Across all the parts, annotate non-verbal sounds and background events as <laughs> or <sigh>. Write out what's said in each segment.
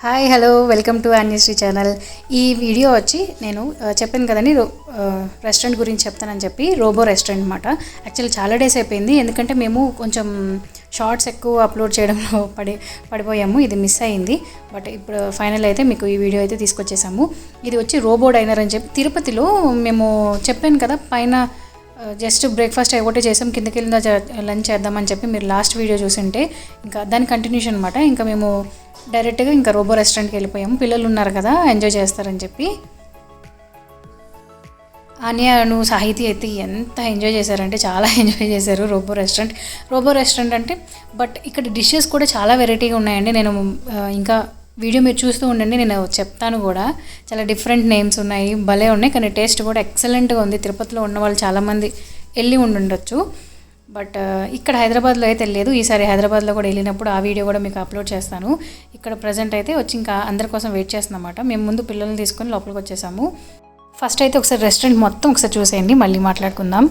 Hi hello welcome to Anyasri channel ఈ video వచ్చి నేను చెప్పాను కదండి రో- రెస్టారెంట్ గురించి చెప్తానని చెప్పి రోబో రెస్టారెంట్ అనమాట యాక్చువల్లీ చాలా డేస్ అయిపోయింది ఎందుకంటే మేము కొంచెం షార్ట్స్ ఎక్కువ అప్లోడ్ చేయడంలో <laughs> పడి పడిపోయాము ఇది మిస్ అయింది. బట్ ఇప్పుడు ఫైనల్ అయితే మీకు ఈ వీడియో అయితే తీసుకొచ్చేసాము. ఇది వచ్చి రోబో డైనర్ అని చెప్పి తిరుపతిలో మేము చెప్పాను కదా పైన జస్ట్ బ్రేక్ఫాస్ట్ ఒకటే చేసాం కిందకి వెళ్ళిందా లంచ్ చేద్దామని చెప్పి మీరు లాస్ట్ వీడియో చూసింటే ఇంకా దాని కంటిన్యూషన్ అనమాట ఇంకా మేము డైరెక్ట్గా ఇంకా రోబో రెస్టారెంట్కి వెళ్ళిపోయాము. పిల్లలు ఉన్నారు కదా ఎంజాయ్ చేస్తారని చెప్పి. ఆనియాను సాహితీ అయితే ఎంత ఎంజాయ్ చేశారంటే చాలా ఎంజాయ్ చేశారు రోబో రెస్టారెంట్. రోబో రెస్టారెంట్ అంటే బట్ ఇక్కడ డిషెస్ కూడా చాలా వెరైటీగా ఉన్నాయండి. నేను ఇంకా వీడియో మీరు చూస్తూ ఉండండి నేను చెప్తాను కూడా. చాలా డిఫరెంట్ నేమ్స్ ఉన్నాయి భలే ఉన్నాయి కానీ టేస్ట్ కూడా ఎక్సలెంట్గా ఉంది. తిరుపతిలో ఉన్న వాళ్ళు చాలామంది వెళ్ళి ఉండుండొచ్చు. బట్ uh, ఇక్కడ హైదరాబాద్లో అయితే లేదు. ఈసారి హైదరాబాద్లో కూడా వెళ్ళినప్పుడు ఆ వీడియో కూడా మీకు అప్లోడ్ చేస్తాను. ఇక్కడ ప్రజెంట్ అయితే వచ్చి ఇంకా అందరి కోసం వెయిట్ చేస్తున్నమాట మేము ముందు పిల్లల్ని తీసుకొని లోపలికి వచ్చేసాము. ఫస్ట్ అయితే ఒకసారి రెస్టారెంట్ మొత్తం ఒకసారి చూసేయండి మళ్ళీ మాట్లాడుకుందాం.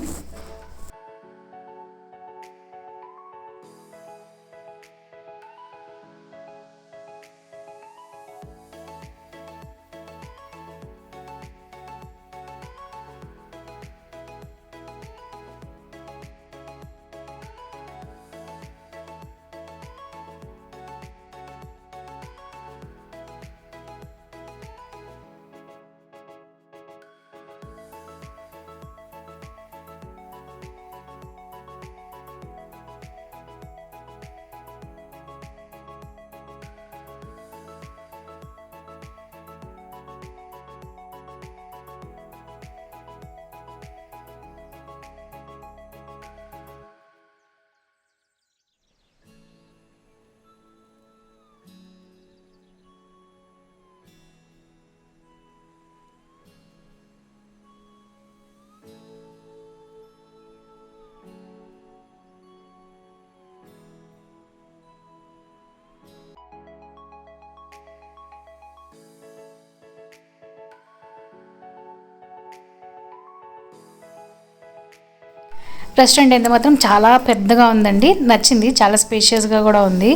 రెస్టారెంట్ అయితే మాత్రం చాలా పెద్దగా ఉందండి. నచ్చింది. చాలా స్పేషియస్గా కూడా ఉంది.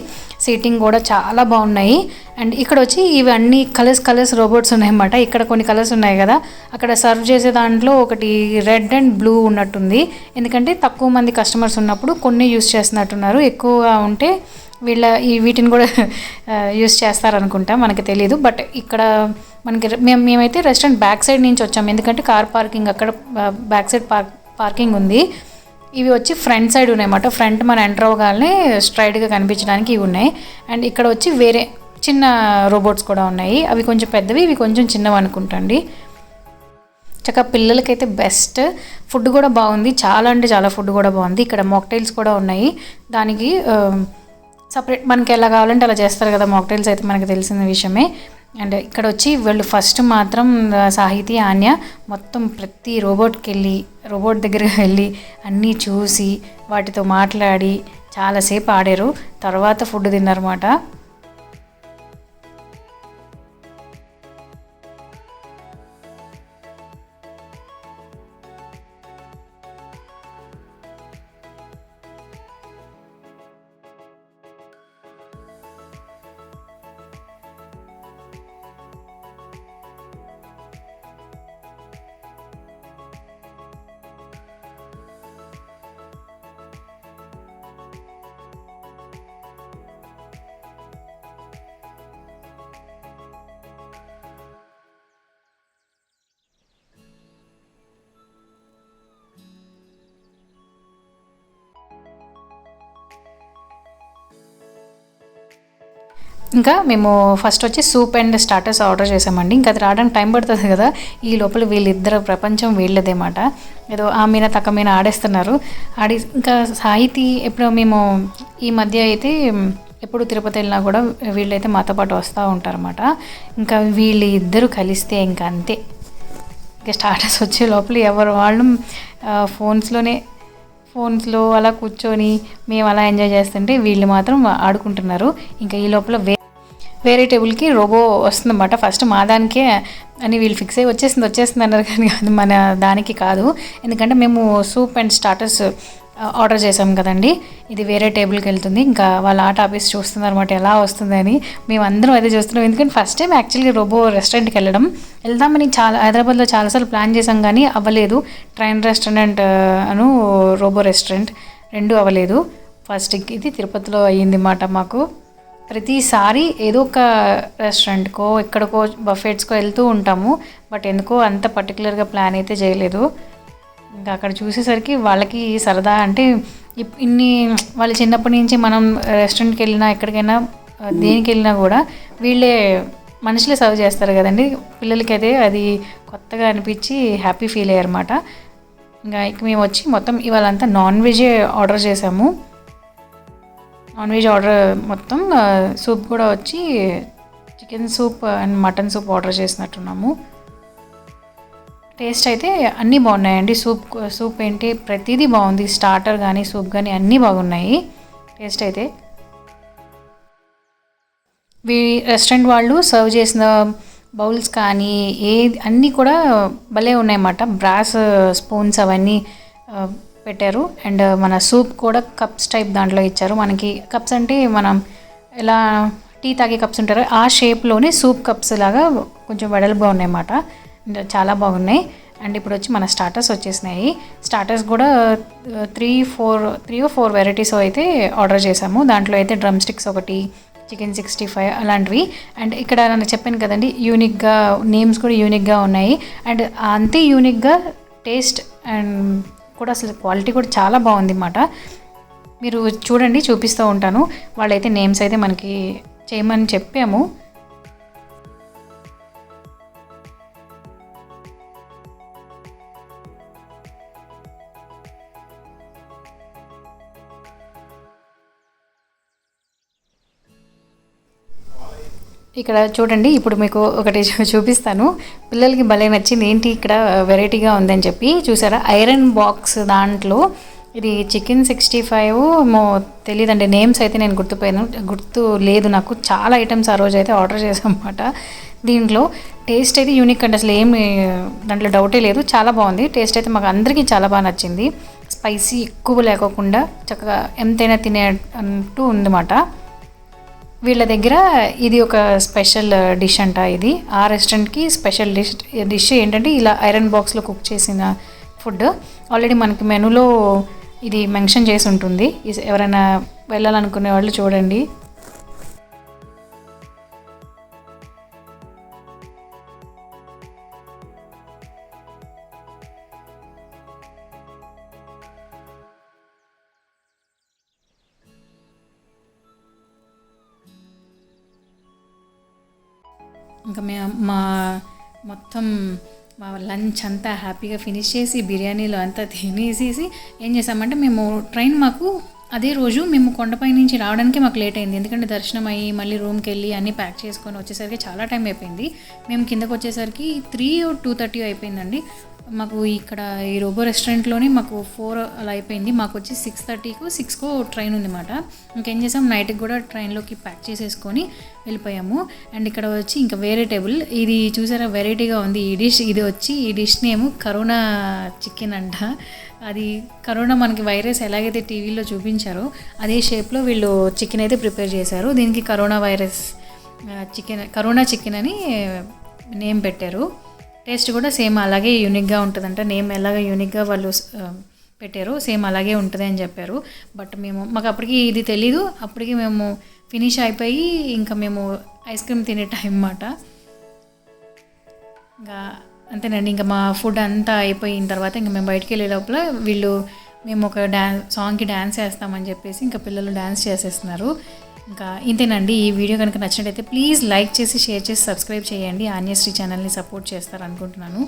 సీటింగ్ కూడా చాలా బాగున్నాయి. అండ్ ఇక్కడ వచ్చి ఇవన్నీ కలర్స్ కలర్స్ రోబోట్స్ ఉన్నాయన్నమాట. ఇక్కడ కొన్ని కలర్స్ ఉన్నాయి కదా. అక్కడ సర్వ్ చేసే దాంట్లో ఒకటి రెడ్ అండ్ బ్లూ ఉన్నట్టుంది. ఎందుకంటే తక్కువ మంది కస్టమర్స్ ఉన్నప్పుడు కొన్ని యూస్ చేస్తున్నట్టున్నారు. ఎక్కువగా ఉంటే వీళ్ళ ఈ వీటిని కూడా యూస్ చేస్తారనుకుంటా. మనకి తెలియదు బట్ ఇక్కడ మనకి మేము మేమైతే రెస్టారెంట్ బ్యాక్ సైడ్ నుంచి వచ్చాము. ఎందుకంటే కార్ పార్కింగ్ అక్కడ బ్యాక్ సైడ్ పార్క్ పార్కింగ్ ఉంది. ఇవి వచ్చి ఫ్రంట్ సైడ్ ఉన్నాయన్నమాట. ఫ్రంట్ మన ఎంటర్ అవ్వగానే స్ట్రైట్గా కనిపించడానికి ఇవి ఉన్నాయి. అండ్ ఇక్కడ వచ్చి వేరే చిన్న రోబోట్స్ కూడా ఉన్నాయి. అవి కొంచెం పెద్దవి ఇవి కొంచెం చిన్నవి అనుకుంటండి. చక్కగా పిల్లలకైతే బెస్ట్. ఫుడ్ కూడా బాగుంది. చాలా అంటే చాలా ఫుడ్ కూడా బాగుంది. ఇక్కడ మాక్టైల్స్ కూడా ఉన్నాయి. దానికి సపరేట్ మనకి ఎలా కావాలంటే అలా చేస్తారు కదా. మాక్టైల్స్ అయితే మనకు తెలిసిన విషయమే. అండ్ ఇక్కడ వచ్చి వీళ్ళు ఫస్ట్ మాత్రం సాహితీ ఆన్య మొత్తం ప్రతి రోబోట్కి వెళ్ళి రోబోట్ దగ్గర వెళ్ళి అన్నీ చూసి వాటితో మాట్లాడి చాలాసేపు ఆడారు. తర్వాత ఫుడ్ తిన్నారన్నమాట. ఇంకా మేము ఫస్ట్ వచ్చి సూప్ అండ్ స్టార్టర్స్ ఆర్డర్ చేసామండి ఇంకా అది రావడానికి టైం పడుతుంది కదా. ఈ లోపల వీళ్ళిద్దరు ప్రపంచం వీళ్ళదేమాట. ఏదో ఆ మీద తక్క మీద ఆడేస్తున్నారు. ఆడి ఇంకా సాహితీ ఎప్పుడు మేము ఈ మధ్య అయితే ఎప్పుడు తిరుపతి వెళ్ళినా కూడా వీళ్ళైతే మాతో పాటు వస్తూ ఉంటారన్నమాట. ఇంకా వీళ్ళు ఇద్దరు కలిస్తే ఇంకా అంతే. ఇంకా స్టార్టర్స్ వచ్చే లోపల ఎవరు వాళ్ళు ఫోన్స్లోనే ఫోన్స్లో అలా కూర్చొని మేము అలా ఎంజాయ్ చేస్తుంటే వీళ్ళు మాత్రం ఆడుకుంటున్నారు. ఇంకా ఈ లోపల వే వేరే టేబుల్కి రోబో వస్తుందన్నమాట. ఫస్ట్ మా దానికే అని వీళ్ళు ఫిక్స్ అయ్యి వచ్చేసింది వచ్చేసింది అన్నారు కానీ అది మన దానికి కాదు. ఎందుకంటే మేము సూప్ అండ్ స్టార్టర్స్ ఆర్డర్ చేసాం కదండి. ఇది వేరే టేబుల్కి వెళ్తుంది. ఇంకా వాళ్ళ ఆట ఆఫీస్ చూస్తున్నారు అనమాట ఎలా వస్తుందని మేము అందరం అదే చూస్తున్నాం. ఎందుకంటే ఫస్ట్ టైం యాక్చువల్లీ రోబో రెస్టారెంట్కి వెళ్ళడం. వెళ్దామని చాలా హైదరాబాద్లో చాలాసార్లు ప్లాన్ చేసాం కానీ అవ్వలేదు. ట్రైన్ రెస్టారెంట్ అను రోబో రెస్టారెంట్ రెండు అవ్వలేదు. ఫస్ట్ ఇది తిరుపతిలో అయ్యింది మాట మాకు. ప్రతిసారి ఏదో ఒక రెస్టారెంట్కో ఎక్కడికో బఫెట్స్కో వెళ్తూ ఉంటాము. బట్ ఎందుకో అంత పర్టికులర్గా ప్లాన్ అయితే చేయలేదు. ఇంకా అక్కడ చూసేసరికి వాళ్ళకి సరదా అంటే ఇప్- ఇన్ని వాళ్ళు చిన్నప్పటి నుంచి మనం రెస్టారెంట్కి వెళ్ళినా ఎక్కడికైనా దేనికి వెళ్ళినా కూడా వీళ్ళే మనుషులే సర్వ్ చేస్తారు కదండి. పిల్లలకి అయితే అది కొత్తగా అనిపించి హ్యాపీ ఫీల్ అయ్యారనమాట ఇంకా ఇక మేము వచ్చి మొత్తం ఇవాళంతా నాన్ వెజే ఆర్డర్ చేసాము. నాన్ వెజ్ ఆర్డర్ మొత్తం సూప్ కూడా వచ్చి chicken soup and mutton soup order చేసినట్టున్నాము. Taste అయితే అన్నీ బాగున్నాయండి. సూప్ సూప్ ఏంటి ప్రతిదీ బాగుంది. స్టార్టర్ కానీ సూప్ కానీ అన్నీ బాగున్నాయి. టేస్ట్ అయితే. వీ రెస్టారెంట్ వాళ్ళు సర్వ్ చేసిన బౌల్స్ కానీ ఏ అన్నీ కూడా భలే ఉన్నాయన్నమాట. బ్రాస్ స్పూన్స్ అవన్నీ పెట్టారు. అండ్ మన సూప్ కూడా కప్స్ టైప్ దాంట్లో ఇచ్చారు. మనకి కప్స్ అంటే మనం ఎలా టీ తాగే కప్స్ ఉంటారో ఆ షేప్లోనే సూప్ కప్స్ లాగా కొంచెం వెడల్పుగా ఉన్నాయన్నమాట. చాలా బాగున్నాయి. అండ్ ఇప్పుడు వచ్చి మన స్టార్టర్స్ వచ్చేసినాయి. స్టార్టర్స్ కూడా three four three four varieties అయితే ఆర్డర్ చేసాము దాంట్లో అయితే డ్రమ్ స్టిక్స్ ఒకటి చికెన్ సిక్స్టీ ఫైవ్ అలాంటివి. అండ్ ఇక్కడ నేను చెప్పాను కదండి యూనిక్గా నేమ్స్ కూడా యూనిక్గా ఉన్నాయి. అండ్ అంతే యూనిక్గా టేస్ట్ అండ్ కూడా అసలు క్వాలిటీ కూడా చాలా బాగుంది అన్నమాట మీరు చూడండి చూపిస్తూ ఉంటాను. వాళ్ళైతే నేమ్స్ అయితే మనకి చేయమని చెప్పాము. ఇక్కడ చూడండి ఇప్పుడు మీకు ఒకటి <laughs> చూపిస్తాను. పిల్లలకి భలే నచ్చింది. ఏంటి ఇక్కడ వెరైటీగా ఉందని చెప్పి చూసారా? ఐరన్ బాక్స్ దాంట్లో ఇది చికెన్ సిక్స్టీ ఫైవ్ మో తెలియదండి నేమ్స్ అయితే నేను గుర్తుపోయాను. గుర్తు లేదు నాకు. చాలా ఐటమ్స్ ఆ రోజు అయితే ఆర్డర్ చేసామన్నమాట దీంట్లో టేస్ట్ అయితే యూనిక్ అండి. అసలు ఏమి దాంట్లో డౌటే లేదు. చాలా బాగుంది. టేస్ట్ అయితే మాకు అందరికీ చాలా బాగా నచ్చింది. స్పైసీ ఎక్కువ లేకోకుండా చక్కగా ఎంతైనా తినే అంటూ ఉందన్నమాట. వీళ్ళ దగ్గర ఇది ఒక స్పెషల్ డిష్ అంట ఇది. ఆ రెస్టారెంట్కి స్పెషల్ డిష్ డిష్ ఏంటంటే ఇలా ఐరన్ బాక్స్లో కుక్ చేసిన ఫుడ్. ఆల్రెడీ మనకి మెనూలో ఇది మెన్షన్ చేసి ఉంటుంది. ఎవరైనా వెళ్ళాలనుకునే వాళ్ళు చూడండి. ఇంకా మేము మా మొత్తం మా లంచ్ అంతా హ్యాపీగా ఫినిష్ చేసి బిర్యానీలో అంతా తినేసేసి ఏం చేసామంటే మేము ట్రైన్ మాకు అదే రోజు మేము కొండపై నుంచి రావడానికి మాకు లేట్ అయింది. ఎందుకంటే దర్శనం అయ్యి మళ్ళీ రూమ్కి వెళ్ళి అన్నీ ప్యాక్ చేసుకొని వచ్చేసరికి చాలా టైం అయిపోయింది. మేము కిందకు వచ్చేసరికి త్రీ టూ థర్టీ అయిపోయిందండి. మాకు ఇక్కడ ఈ రోబో రెస్టారెంట్లోనే మాకు ఫోర్ అలా అయిపోయింది. మాకు వచ్చి సిక్స్ థర్టీకు సిక్స్కో ట్రైన్ ఉందన్నమాట. ఇంకేం చేసాం నైట్కి కూడా ట్రైన్లోకి ప్యాక్ చేసేసుకొని వెళ్ళిపోయాము. అండ్ ఇక్కడ వచ్చి ఇంకా వేరే టేబుల్. ఇది చూసారా వెరైటీగా ఉంది. ఈ డిష్ ఇది వచ్చి ఈ డిష్ నేమ్ కరోనా చికెన్ అంట. అది కరోనా మనకి వైరస్ ఎలాగైతే టీవీలో చూపించారో అదే షేప్లో వీళ్ళు చికెన్ అయితే ప్రిపేర్ చేశారు. దీనికి corona virus chicken corona chicken అని నేమ్ పెట్టారు. టేస్ట్ కూడా సేమ్ అలాగే యూనిక్గా ఉంటుందంట. నేమ్ ఎలాగ యూనిక్గా వాళ్ళు పెట్టారు సేమ్ అలాగే ఉంటుంది అని చెప్పారు. బట్ మేము మాకు అప్పటికి ఇది తెలీదు. అప్పటికి మేము ఫినిష్ అయిపోయి ఇంకా మేము ఐస్ క్రీమ్ తినే టైం అన్నమాట. ఇంకా అంతేనండి. ఇంకా మా ఫుడ్ అంతా అయిపోయిన తర్వాత ఇంకా మేము బయటికి వెళ్ళే లోపల వీళ్ళు మేము ఒక డ్యాన్స్ సాంగ్కి డ్యాన్స్ చేస్తామని చెప్పేసి ఇంకా పిల్లలు డ్యాన్స్ చేసేస్తున్నారు. ఇంకా ఇంతేనండి ఈ వీడియో కనుక నచ్చినట్టయితే ప్లీజ్ లైక్ చేసి షేర్ చేసి సబ్స్క్రైబ్ చేయండి. ఆన్యశ్రీ ఛానల్ని సపోర్ట్ చేస్తారు అనుకుంటున్నాను